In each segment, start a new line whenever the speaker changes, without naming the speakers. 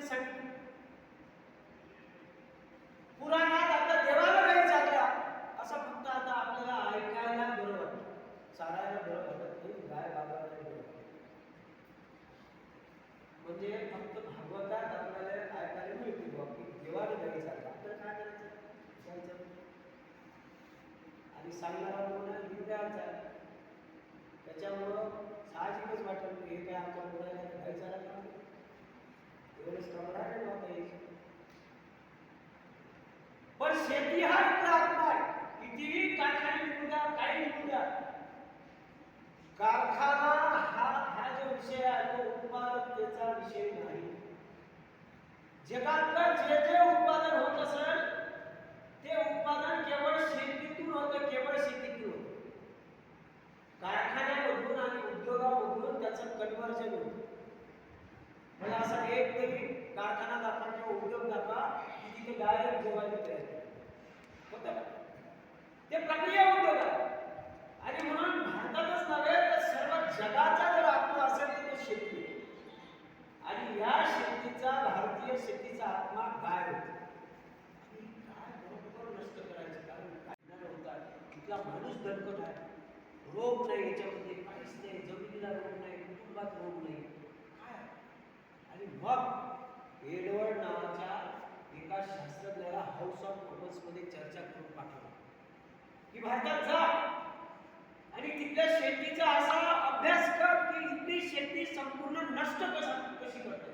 करण्यासाठी. पुराणात आता देवाला चालला. असं फक्त आता आपल्याला ऐकायला बरोबर चालायला बरोबर गाय बाजाराला म्हणजे फक्त भागवतात आपल्याला ऐकायला मिळते बाकी देवाला नाही चालला. काय करायचं? आणि सांगणारा मुलं विद्यार्थी त्याच्यामुळं साहजिकच वाटत हे काय आमच्या मुलाला घ्यायचा उत्पादकतेचा विषय नाही. जगातलं जे जे उत्पादन होत असेल ते उत्पादन केवळ शेतीतून होतं केवळ शेतीतून होतं. कारखान्यामधून आणि उद्योगामधून त्याचं कन्व्हर्जन होतं. मला असा एक तरी कारखाना दाखवा किंवा उद्योग दाखवा की तिथे डायरेक्ट जेवायला तयार होतं ते प्रक्रिया उद्योग आहे आणि म्हणून भारतातच नव्हे तर सर्व जगाचा जर आत्मा असेल तर तो शेती आहे. आणि या शेतीचा भारतीय शेतीचा आत्मा गाय होता आणि गाय बरोबर नष्ट करायचं कारण काय न होता तिथला माणूस दणकट आहे रोग नाही याच्यामध्ये काहीच नाही जमिनीला रोग नाही कुटुंबात रोग नाही काय आहे? आणि मग एडवर्ड नावाच्या एका शास्त्रज्ञाला हाऊस ऑफ कॉमन्समध्ये चर्चा करून पाठवलं. की भारतात जा आणि तिथल्या शेतीचा असा अभ्यास कर की इथली शेती संपूर्ण नष्ट कसा कशी करते.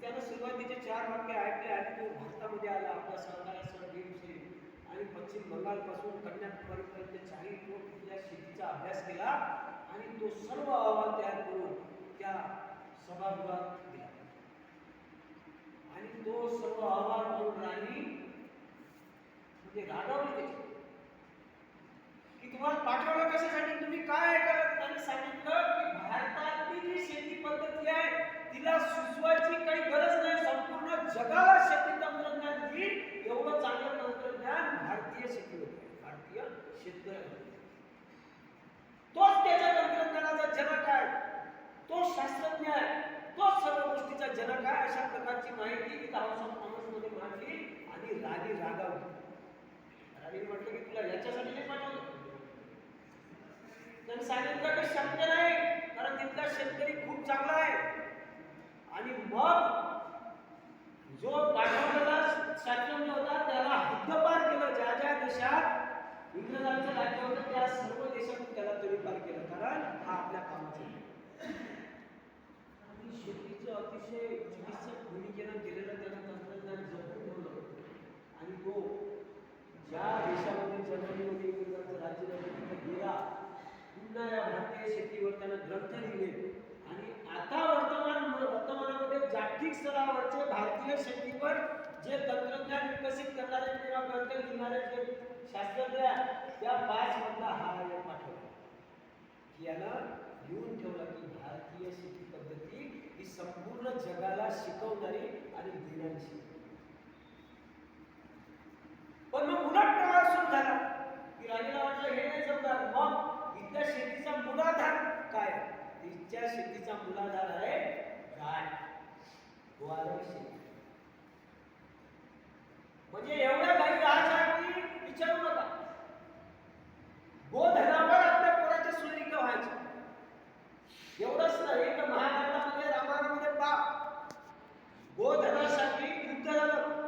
त्यानं सुरुवातीचे चार वाक्य ऐकले आणि तो भारतामध्ये आला. आपल्या सहकार्यासह भीमसेन आणि पश्चिम बंगालपासून कन्याकुमारीपर्यंत चारही लोक तिथल्या शेतीचा अभ्यास केला आणि तो सर्व अहवाल तयार करून त्या सभागृहात दिला आणि तो सर्व अहवाल करून राणी म्हणजे रागावली त्याची की तुम्हाला पाठवलं कशासाठी तुम्ही काय ऐकायला त्यांनी सांगितलं की भारतातली जी शेती पद्धती आहे तिला सुचवायची काही गरज नाही संपूर्ण जगाला शेती तंत्रज्ञान देईल एवढं चांगलं तंत्रज्ञान भारतीय शेतीमध्ये भारतीय शेतकऱ्यामध्ये. तोच त्याच्या तंत्रज्ञानाचा जनक आहे. तो शास्त्रज्ञ आहे. तोच सर्व गोष्टीचा जनक आहे अशा प्रकारची माहिती तिथं हाऊस ऑफ कॉमन्समध्ये मांडली आणि राणी रागावली. राणी म्हटलं की तुला याच्यासाठी नाही पाठवलं? त्यांनी सांगितलं की शक्य नाही कारण तिथला शेतकरी खूप चांगला आहे. आणि मग जो पाठवलेला शास्त्रज्ञ होता त्याला हद्दपार केलं ज्या ज्या देशात इंग्रजांचं राज्य होतं त्या सर्व देशातून त्याला तडीपार केलं. कारण हा आपल्या कामाचा शेतीचं अतिशय चिकित्सक भूमिकेनं केलेलं त्यानं तंत्रज्ञान जपून ठेवलं. आणि तो ज्या देशामध्ये जर्मनीमध्ये इंग्रजांचं राज्य तिथे गेला पुन्हा या भारतीय शेतीवर त्यानं ग्रंथ लिहिले. आणि आता वर्तमान वर्तमानामध्ये जागतिक स्तरावरचे भारतीय शेतीवर जे तंत्रज्ञान विकसित करणारे किंवा ग्रंथ लिहिणारे जे शास्त्रज्ञ त्या पाच मधला हा आयोग पाठवला. की यानं लिहून ठेवला की भारतीय शेती पद्धती ही संपूर्ण जगाला शिकवणारी आणि देणारी पण मग उलट प्रवास सुरू झाला की राणीला वाटलं हे नाही जमणार मग इथल्या शेतीचा मूलाधार काय तिच्या शेतीचा मूलाधार आहे गाय ग्वारक शेती म्हणजे एवढ्या काही राज आहे की विचारू नका गोधनावर आपल्या पोराच्या सुनिका व्हायच्या एवढंच नाही तर महाभारतामध्ये रामायणामध्ये पाप गोधनासाठी युद्ध झालं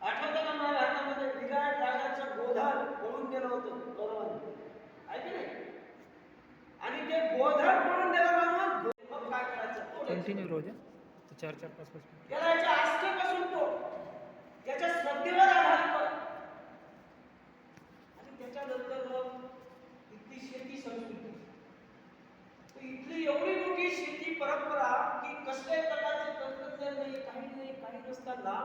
आठवतं का महाभारतामध्ये विराट राजाचं गोधन पळून गेलं होतं कौरवांनी आहे की नाही आणि ते गोधन पळून गेलं म्हणून मग काय करायचं तोडायचं. कंटिन्यू
रोज तर चार चार पाच पाच मिनिट.
त्याला याच्या आस्थेपासून तो त्याच्या श्रद्धेवर आधारित आणि त्याच्यानंतर मग इथली शेती संस्कृती इथली एवढी मोठी शेती परंपरा की कसल्याही प्रकारचे तंत्रज्ञान नाही काही नाही काही नसताना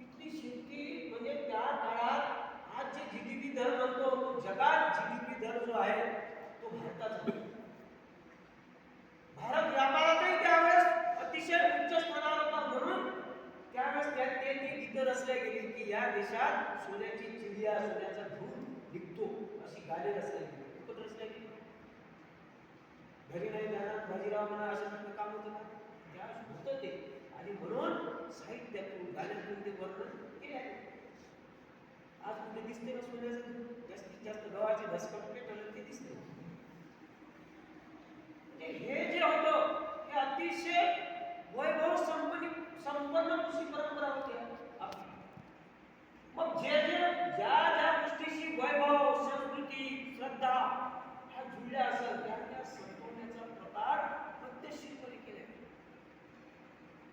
इथली शेती म्हणजे त्या काळात आज जे जीडीपी दर म्हणतो तो जगात जीडीपी दर जो आहे तो भारताचा आहे. भारत व्यापारातही त्यावेळेस अतिशय उच्च स्थानावर होता म्हणून त्यावेळेस त्यात ते ती गीतं रचल्या गेली की या देशात सोन्याची करण्याचा धूर निघतो अशी गाणी रचल्या गेली कुठं रचल्या गेली घरी नाही जाणार बाजीराव म्हणा अशा सारखं काम होतं ना. त्या होतं ते. आणि म्हणून साहित्यातून गाण्यातून ते वर्णन केले आहे. आज कुठे दिसते ना सोन्याचं जास्तीत जास्त गव्हाचे धसकट पेटवलं ते दिसते. घडलं असेल त्या संपवण्याचा प्रकार प्रत्यक्षपणे केला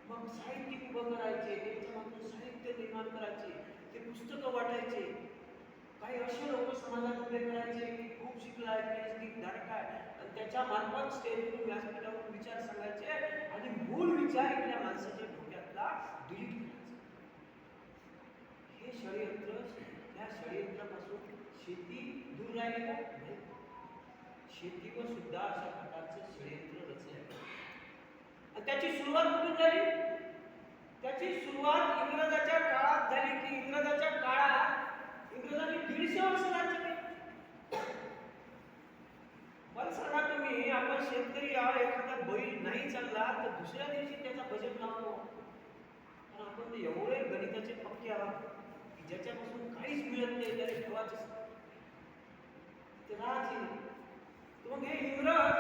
मग साहित्य उभं करायचे त्यांच्यामधून साहित्य निर्माण करायचे ते पुस्तकं वाटायचे. काही असे लोक समाजात उभे करायचे की खूप शिकला आहे पी एच आणि त्याच्या मार्फत स्टेजवरून व्यासपीठावरून विचार सांगायचे आणि मूळ विचार इथल्या माणसाच्या डोक्यातला डिलीट करायचा. हे षडयंत्र या षडयंत्रापासून शेती दूर राहिली का? शेतीवर सुद्धा अशा प्रकारचं षडयंत्र रचले आणि त्याची सुरुवात कुठून झाली? त्याची सुरुवात इंग्रजाच्या काळात झाली की इंग्रजाच्या काळात इंग्रजांनी दीडशे वर्ष राज्य केलं. सांगा तुम्ही आपण शेतकरी आहोत एखादा बैल नाही चालला तर दुसऱ्या दिवशी त्याचा बजेट लावतो. पण आपण ते एवढे गणिताचे पक्के आहात की ज्याच्यापासून काहीच मिळत नाही त्याला ठेवायचं ते मग हे इंग्रज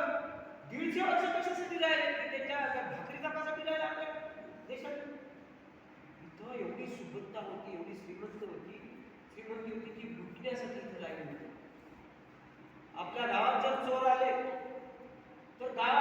दीडशे वर्ष कशासाठी राहिले? त्याच्या भाकरी तपासाठी राहिले आपल्या देशात? इथं एवढी सुबत्ता होती एवढी श्रीमंत होती श्रीमंत होती की लुटण्यासाठी इथं राहिली होती. आपल्या गावात जर चोर आले. तर गावात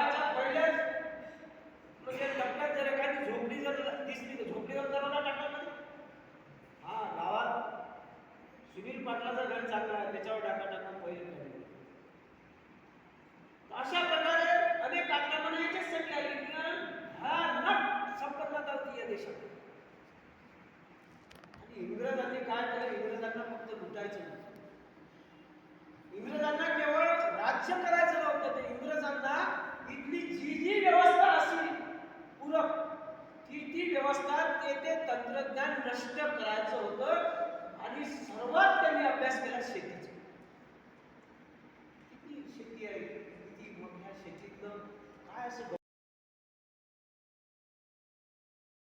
नष्ट करायचं होतं आणि सर्वात त्यांनी अभ्यास केला शेतीचा. किती शेती आहे किती मोठ्या शेतीतलं काय असं